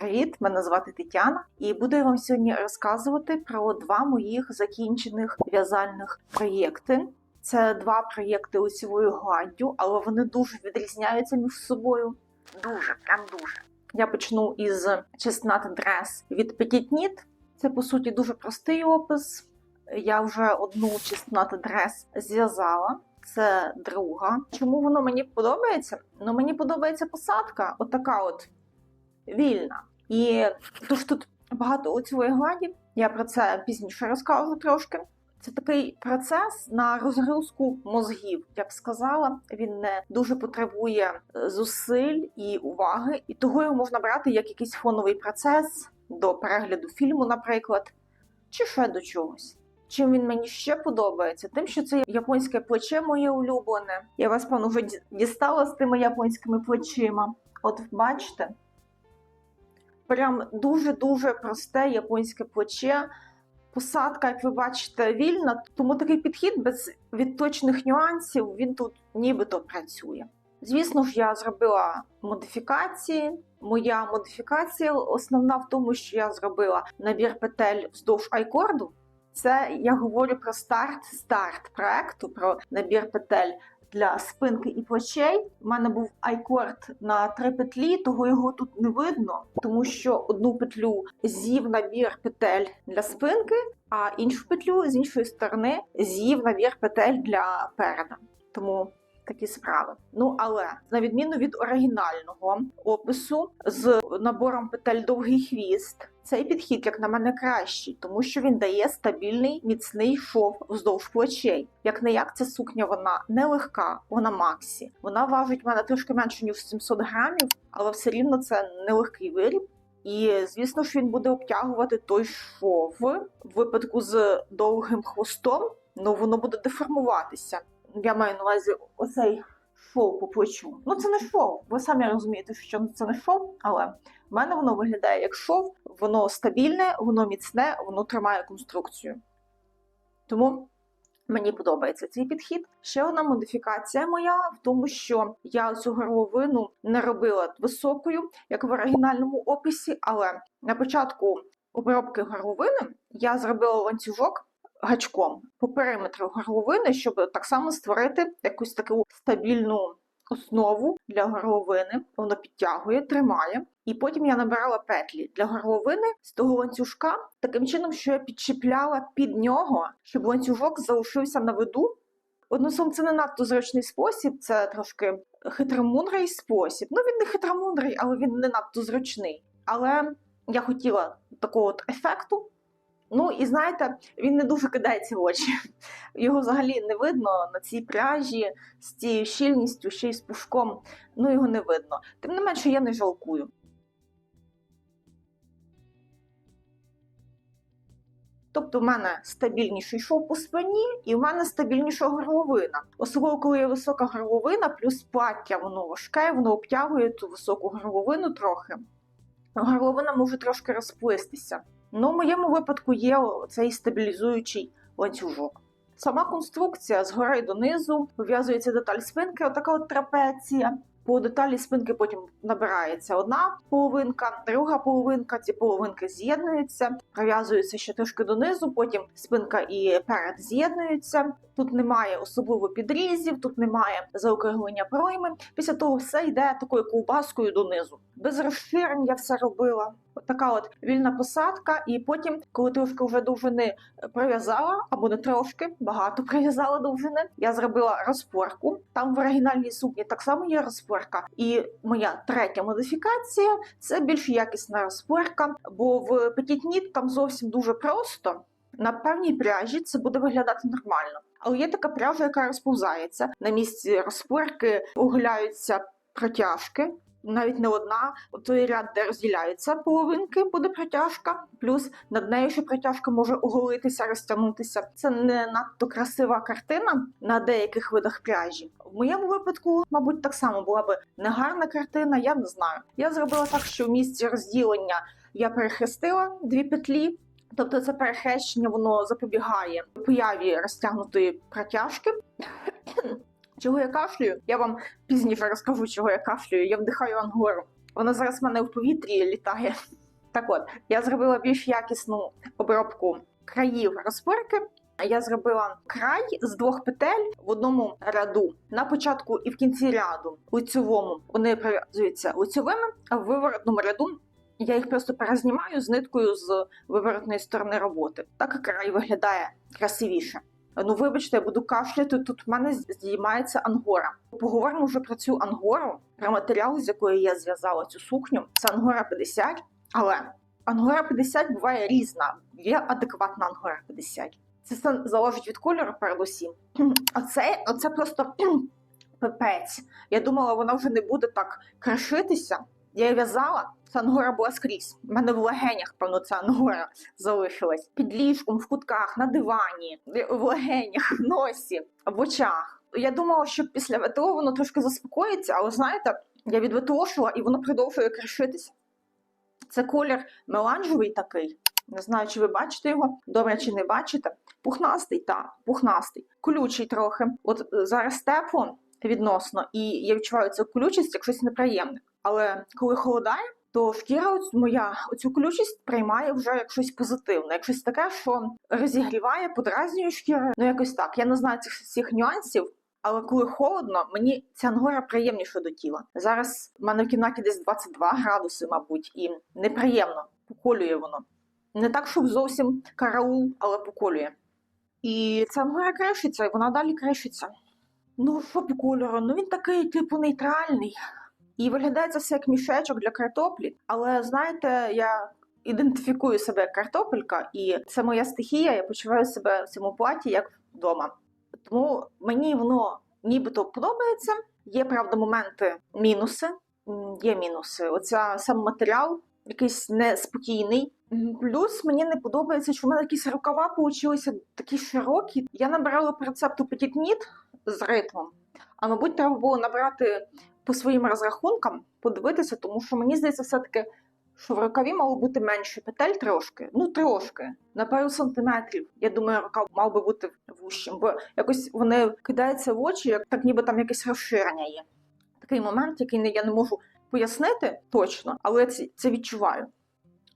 Привіт, мене звати Тетяна, і буду я вам сьогодні розказувати про два моїх закінчених в'язальних проєкти. Це два проєкти лицевою гладдю, але вони дуже відрізняються між собою. Дуже, прям дуже. Я почну із чеснат дрес від Petit Knit. Це по суті дуже простий опис. Я вже одну чеснат дрес зв'язала. Це друга. Чому воно мені подобається? Ну мені подобається посадка, отака от вільна. І тож тут багато лицевої гладі. Я про це пізніше розкажу трошки. Це такий процес на розгрузку мозгів. Я б сказала, він не дуже потребує е, зусиль і уваги, і того його можна брати як якийсь фоновий процес до перегляду фільму, наприклад, чи ще до чогось. Чим він мені ще подобається? Тим, що це японське плече моє улюблене. Я вас, певно, вже дістала з тими японськими плечима. От бачите, прям дуже-дуже просте японське плече. Посадка, як ви бачите, вільна, тому такий підхід без відточних нюансів він тут нібито працює. Звісно ж, я зробила модифікації. Моя модифікація основна в тому, що я зробила набір петель вздовж айкорду. Це я говорю про старт старт проекту, про набір петель для спинки і плечей. У мене був айкорд на три петлі, того його тут не видно, тому що одну петлю з'їв набір петель для спинки, а іншу петлю з іншої сторони з'їв набір петель для переда. Тому такі справи. Ну але на відміну від оригінального опису з набором петель довгий хвіст. Цей підхід, як на мене, кращий, тому що він дає стабільний міцний шов вздовж плечей. Як не як ця сукня, вона не легка, вона максі. Вона важить в мене трошки менше ніж 700 грамів, але все рівно це нелегкий виріб. І звісно ж він буде обтягувати той шов в випадку з довгим хвостом. Ну воно буде деформуватися. Я маю на увазі оцей шов по плечу. Ну це не шов. Ви самі розумієте, що це не шов, але в мене воно виглядає як шов, воно стабільне, воно міцне, воно тримає конструкцію. Тому мені подобається цей підхід. Ще одна модифікація моя в тому, що я цю горловину не робила високою, як в оригінальному описі, але на початку обробки горловини я зробила ланцюжок гачком по периметру горловини, щоб так само створити якусь таку стабільну основу для горловини. Воно підтягує, тримає. І потім я набирала петлі для горловини з того ланцюжка таким чином, що я підчіпляла під нього, щоб ланцюжок залишився на виду. Одним словом, це не надто зручний спосіб, це трошки хитромудрий спосіб. Ну, він не хитромудрий, але він не надто зручний. Але я хотіла такого от ефекту. Ну і знаєте, він не дуже кидається в очі. Його взагалі не видно на цій пряжі з цією щільністю, ще й з пушком. Ну його не видно. Тим не менше, я не жалкую. Тобто в мене стабільніший шов по спині, і в мене стабільніша горловина. Особливо, коли є висока горловина, плюс плаття воно важке, воно обтягує ту високу горловину трохи. Горловина може трошки розплистися. Ну, в моєму випадку є цей стабілізуючий ланцюжок. Сама конструкція згори донизу пов'язується деталь спинки, отака от трапеція. По деталі спинки потім набирається одна половинка, друга половинка. Ці половинки з'єднуються, прив'язуються ще трошки донизу, потім спинка і перед з'єднуються. Тут немає особливо підрізів, тут немає заокруглення пройми. Після того все йде такою ковбаскою донизу. Без розширень я все робила. Така от вільна посадка, і потім, коли трошки вже довжини прив'язала, або не трошки, багато прив'язала довжини, я зробила розпорку. Там в оригінальній сукні так само є розпорка. І моя третя модифікація це більш якісна розпорка, бо в Petit там зовсім дуже просто. На певній пряжі це буде виглядати нормально. Але є така пряжа, яка розповзається. На місці розпорки оголяються протяжки. Навіть не одна, той ряд, де розділяються половинки, буде протяжка, плюс над нею ще протяжка може оголитися, розтягнутися. Це не надто красива картина на деяких видах пряжі. В моєму випадку, мабуть, так само була би негарна картина, я не знаю. Я зробила так, що в місці розділення я перехрестила дві петлі. Тобто це перехрещення воно запобігає появі розтягнутої протяжки. Чого я кашлюю? Я вам пізніше розкажу, чого я кашлюю. Я вдихаю ангору. Вона зараз в мене в повітрі літає. Так от, я зробила більш якісну обробку країв розпорки. Я зробила край з двох петель в одному ряду на початку і в кінці ряду лицьовому вони прив'язуються лицьовими, а в виворотному ряду я їх просто перезнімаю з ниткою з виворотної сторони роботи. Так край виглядає красивіше. Ну, вибачте, я буду кашляти. Тут в мене здіймається ангора. Поговоримо вже про цю ангору, про матеріал, з якої я зв'язала цю сукню. Це ангора 50, але ангора 50 буває різна. Є адекватна ангора 50. Це залежить від кольору передусім. А це, оце просто пипець. Я думала, вона вже не буде так крашитися. Я в'язала, ангора була скрізь. У мене в легенях, певно, ця ангора залишилась. Під ліжком, в кутках, на дивані, в легенях, в носі, в очах. Я думала, що після ВТО воно трошки заспокоїться, але знаєте, я відветошила і воно продовжує кришитися. Це колір меланжевий такий. Не знаю, чи ви бачите його, добре, чи не бачите. Пухнастий, та пухнастий, колючий трохи. От е, зараз тепло відносно, і я відчуваю цю колючість як щось неприємне. Але коли холодає, то шкіра оць- моя оцю колючість приймає вже як щось позитивне, як щось таке, що розігріває, подразнює шкіру. Ну якось так. Я не знаю цих всіх нюансів. Але коли холодно, мені ця ангора приємніше до тіла. Зараз в мене в кімнаті десь 22 градуси, мабуть, і неприємно поколює воно. Не так, щоб зовсім караул, але поколює. І ця ангора кришиться, і вона далі кришиться. Ну, що по кольору? Ну він такий, типу, нейтральний. І виглядає це все як мішечок для картоплі. Але знаєте, я ідентифікую себе як картопелька, і це моя стихія. Я почуваю себе в цьому платі як вдома. Тому мені воно нібито подобається. Є правда моменти мінуси. Є мінуси. Оця сам матеріал якийсь неспокійний. Плюс мені не подобається, що в мене якісь рукава получилися такі широкі. Я набирала по рецепту Petit з ритмом. А мабуть, треба було набрати по своїм розрахункам, подивитися, тому що мені здається, все-таки, що в рукаві мало бути менше петель трошки, ну трошки, на пару сантиметрів. Я думаю, рукав мав би бути вущим, бо якось вони кидаються в очі, як так ніби там якесь розширення є. Такий момент, який не- я не можу пояснити точно, але це, це відчуваю.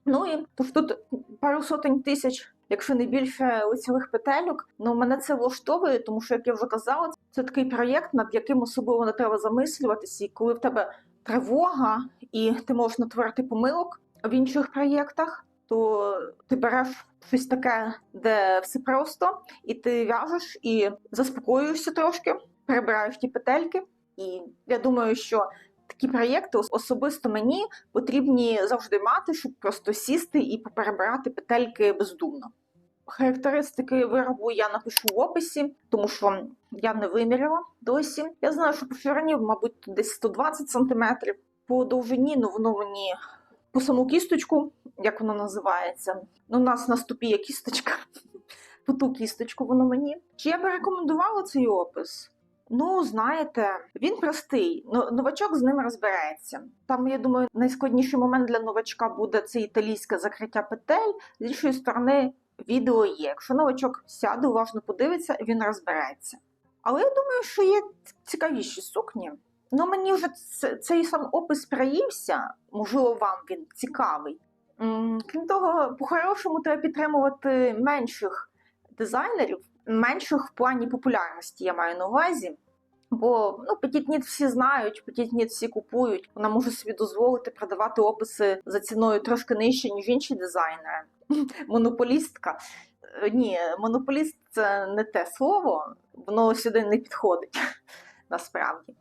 Ну і тож тут пару сотень тисяч, якщо не більше лицевих петельок. Ну мене це влаштовує, тому що, як я вже казала, це такий проєкт, над яким особливо не треба замислюватися. І коли в тебе тривога, і ти можеш натворити помилок в інших проєктах, то ти береш щось таке, де все просто, і ти в'яжеш і заспокоюєшся трошки, перебираєш ті петельки. І я думаю, що такі проєкти особисто мені потрібні завжди мати, щоб просто сісти і поперебирати петельки бездумно. Характеристики виробу я напишу в описі, тому що я не виміряла досі. Я знаю, що по ширині, мабуть, десь 120 см. По довжині, ну воно мені по саму кісточку, як воно називається. Ну, у нас на ступі є кісточка. По ту кісточку воно мені. Чи я би рекомендувала цей опис? Ну, знаєте, він простий. но- Новачок з ним розбереться. Там, я думаю, найскладніший момент для новачка буде це італійське закриття петель. З іншої сторони, відео є. Якщо новачок сяде, уважно подивиться, він розбереться. Але я думаю, що є цікавіші сукні. Ну, мені вже цей сам опис приївся, можливо, вам він цікавий. Крім того, по-хорошому треба підтримувати менших дизайнерів, менших в плані популярності, я маю на увазі. Бо ну, Knit всі знають, Knit всі купують. Вона може собі дозволити продавати описи за ціною трошки нижче, ніж інші дизайнери. Монополістка. Е, Ні, монополіст це не те слово, воно сюди не підходить насправді.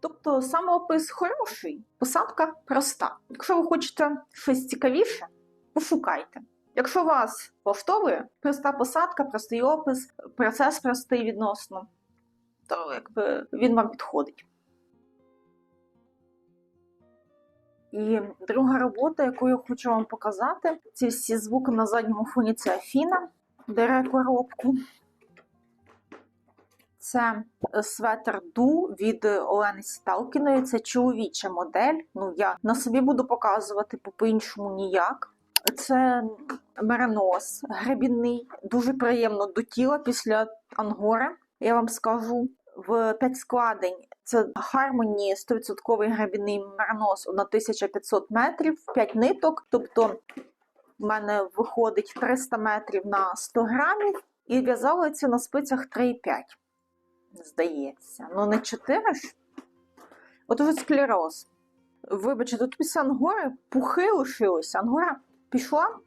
Тобто самоопис хороший, посадка проста. Якщо ви хочете щось цікавіше, пошукайте. Якщо вас влаштовує проста посадка, простий опис, процес простий відносно, то якби він вам підходить. І друга робота, яку я хочу вам показати, ці всі звуки на задньому фоні це Афіна, дере коробку. Це светр Ду від Олени Сіталкіної. Це чоловіча модель. Ну, я на собі буду показувати, по-іншому ніяк. Це меринос гребінний, дуже приємно до тіла після ангори. Я вам скажу в п'ять складень Це Harmony 100% грабіний мернос 1500 метрів, 5 ниток. Тобто в мене виходить 300 метрів на 100 грамів, і в'язала це на спицях 3,5. Здається. Ну не 4 ж. От уже склероз. Вибачте, тут після ангори пухи лишилися. Ангора пішла,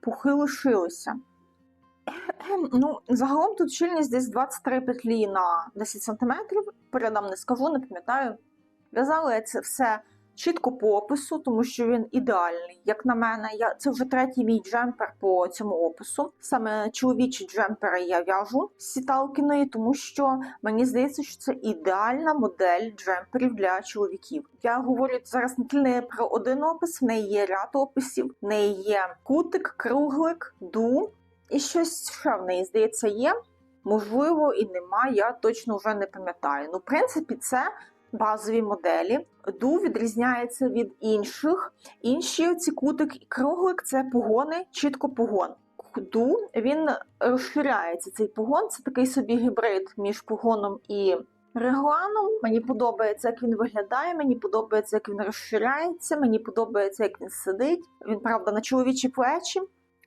пухи лишилися. Ну, загалом тут щільність десь 23 петлі на 10 см. Передам не скажу, не пам'ятаю. В'язала я це все чітко по опису, тому що він ідеальний. Як на мене, я це вже третій мій джемпер по цьому опису. Саме чоловічі джемпери я в'яжу з сіталкіної, тому що мені здається, що це ідеальна модель джемперів для чоловіків. Я говорю зараз не тільки про один опис, в неї є ряд описів, в неї є кутик, круглик, ду. І щось ще в неї, здається, є. Можливо, і нема, я точно вже не пам'ятаю. Ну, в принципі, це базові моделі. Ду відрізняється від інших. Інші ці кутик і круглик це погони, чітко погон. Ду він розширяється. Цей погон це такий собі гібрид між погоном і регланом. Мені подобається, як він виглядає. Мені подобається, як він розширяється. Мені подобається, як він сидить. Він правда на чоловічі плечі.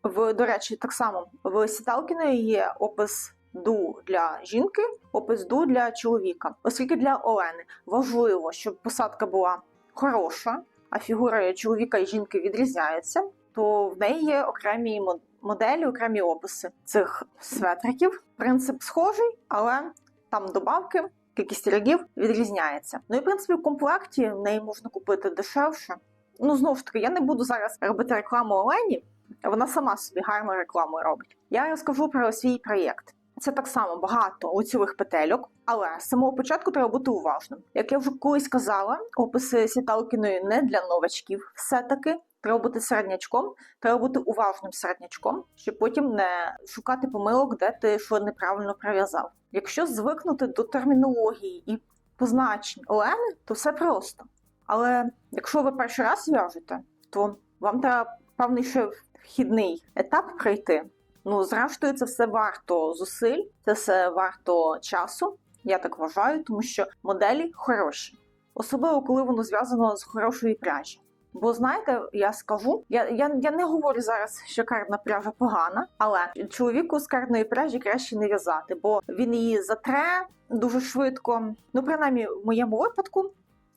В, до речі, так само в Сіталкіної є опис ду для жінки, опис ду для чоловіка. Оскільки для Олени важливо, щоб посадка була хороша, а фігури чоловіка і жінки відрізняються, то в неї є окремі мо- моделі, окремі описи цих светриків. Принцип схожий, але там добавки, кількість рядів відрізняється. Ну і в принципі в комплекті в неї можна купити дешевше. Ну знову ж таки, я не буду зараз робити рекламу Олені. Вона сама собі гарну рекламу робить. Я розкажу про свій проєкт. Це так само багато лицьових петельок, але з самого початку треба бути уважним. Як я вже колись казала, описи сіталкіної не для новачків. Все-таки треба бути середнячком, треба бути уважним середнячком, щоб потім не шукати помилок, де ти що неправильно прив'язав. Якщо звикнути до термінології і позначень Олени, то все просто. Але якщо ви перший раз в'яжете, то вам треба певний ще вхідний етап пройти. Ну, зрештою, це все варто зусиль, це все варто часу. Я так вважаю, тому що моделі хороші, особливо коли воно зв'язано з хорошої пряжі. Бо знаєте, я скажу, я, я, я не говорю зараз, що кардна пряжа погана, але чоловіку з кардної пряжі краще не в'язати, бо він її затре дуже швидко. Ну, принаймні, в моєму випадку,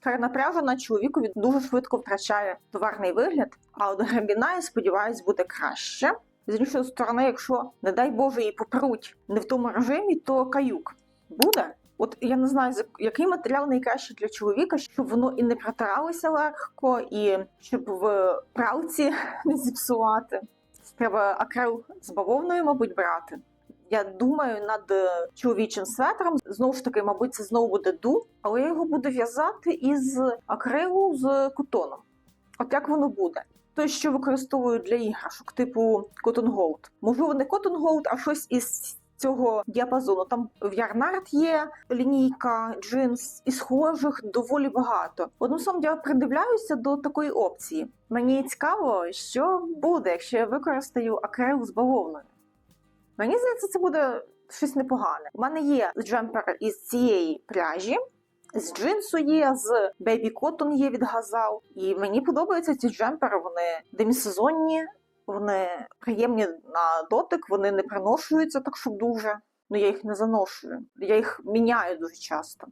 Карна пряжа на чоловіку від- дуже швидко втрачає товарний вигляд, а от гребіна, я сподіваюсь, буде краще. З іншої сторони, якщо, не дай Боже, її попруть не в тому режимі, то каюк буде. От я не знаю, який матеріал найкращий для чоловіка, щоб воно і не протиралося легко, і щоб в пралці не зіпсувати. Треба акрил з бавовною, мабуть, брати. Я думаю над е, чоловічим светром. Знову ж таки, мабуть, це знову буде ду, але я його буду в'язати із акрилу з котоном. От як воно буде? Той, що використовую для іграшок, типу Cotton Gold. Можливо, не Cotton Gold, а щось із цього діапазону. Там в Ярнард є лінійка, джинс і схожих доволі багато. Одним словом, я придивляюся до такої опції. Мені цікаво, що буде, якщо я використаю акрил з бавовною. Мені здається, це буде щось непогане. У мене є джемпер із цієї пряжі. З джинсу є, з Baby Cotton є від Газал. І мені подобаються ці джемпери. Вони демісезонні, вони приємні на дотик, вони не приношуються так, щоб дуже. Ну я їх не заношую. Я їх міняю дуже часто.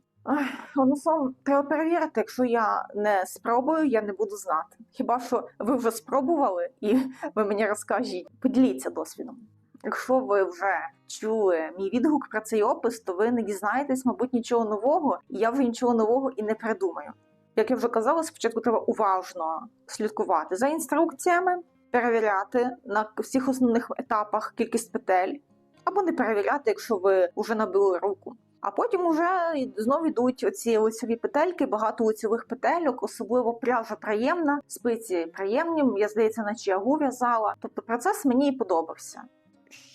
Воно сам треба перевірити, якщо я не спробую, я не буду знати. Хіба що ви вже спробували і ви мені розкажіть, поділіться досвідом. Якщо ви вже чули мій відгук про цей опис, то ви не дізнаєтесь, мабуть, нічого нового, і я вже нічого нового і не придумаю. Як я вже казала, спочатку треба уважно слідкувати за інструкціями, перевіряти на всіх основних етапах кількість петель, або не перевіряти, якщо ви вже набили руку. А потім уже знову йдуть оці лицеві петельки, багато лицевих петельок, особливо пряжа приємна, спиці приємні. Я здається, на чиягу в'язала. Тобто процес мені і подобався.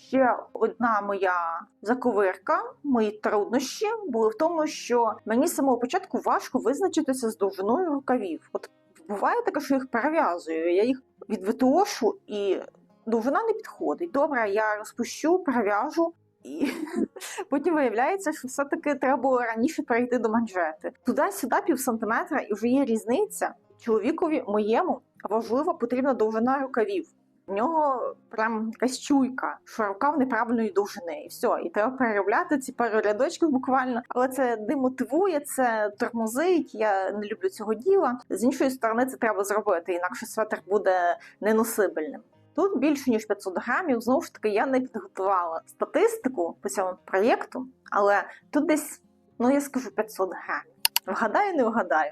Ще одна моя заковирка, мої труднощі були в тому, що мені з самого початку важко визначитися з довжиною рукавів. От буває таке, що їх перев'язую, я їх відвитошу і довжина не підходить. Добре, я розпущу, перев'яжу, І потім виявляється, що все-таки треба було раніше перейти до манжети. Туди-сюди пів сантиметра, і вже є різниця. Чоловікові моєму важливо потрібна довжина рукавів. В нього прям якась чуйка, що рукав неправильної довжини, і все, і треба переробляти ці пару рядочків буквально. Але це демотивує, це тормозить. Я не люблю цього діла. З іншої сторони, це треба зробити, інакше светр буде неносибельним. Тут більше ніж 500 грамів. Знову ж таки, я не підготувала статистику по цьому проєкту, але тут десь, ну я скажу 500 грамів. Вгадаю, не вгадаю.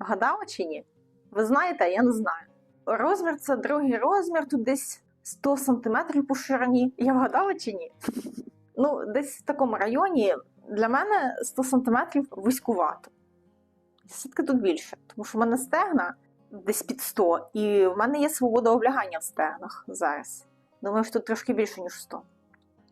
Вгадала чи ні? Ви знаєте, а я не знаю. Розмір це другий розмір, тут десь 100 см по ширині. Я вгадала чи ні? Ну, десь в такому районі для мене 100 см вузькувато. Все-таки тут більше, тому що в мене стегна десь під 100, і в мене є свобода облягання в стегнах зараз. Думаю, що тут трошки більше, ніж 100.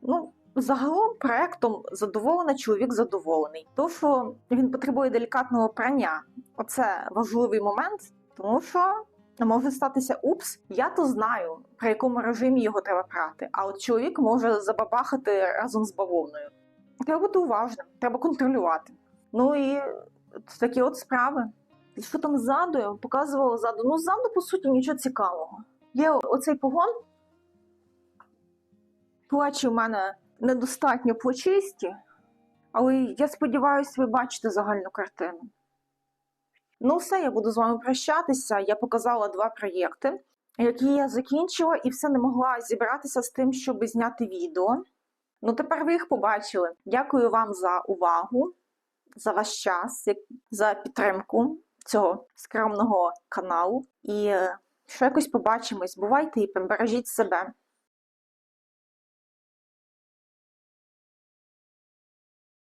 Ну, загалом проектом задоволена, чоловік задоволений. То, що він потребує делікатного прання, оце важливий момент, тому що може статися упс. Я то знаю, при якому режимі його треба прати, а от чоловік може забабахати разом з бавовною. Треба бути уважним, треба контролювати. Ну і такі от справи. Що там ззаду? Я показувала ззаду. Ну, ззаду, по суті, нічого цікавого. Є оцей погон. Плечі в мене недостатньо плечисті, але я сподіваюся, ви бачите загальну картину. Ну, все, я буду з вами прощатися. Я показала два проєкти, які я закінчила, і все не могла зібратися з тим, щоб зняти відео. Ну, тепер ви їх побачили. Дякую вам за увагу, за ваш час, за підтримку цього скромного каналу. І е, ще якось побачимось. Бувайте і бережіть себе.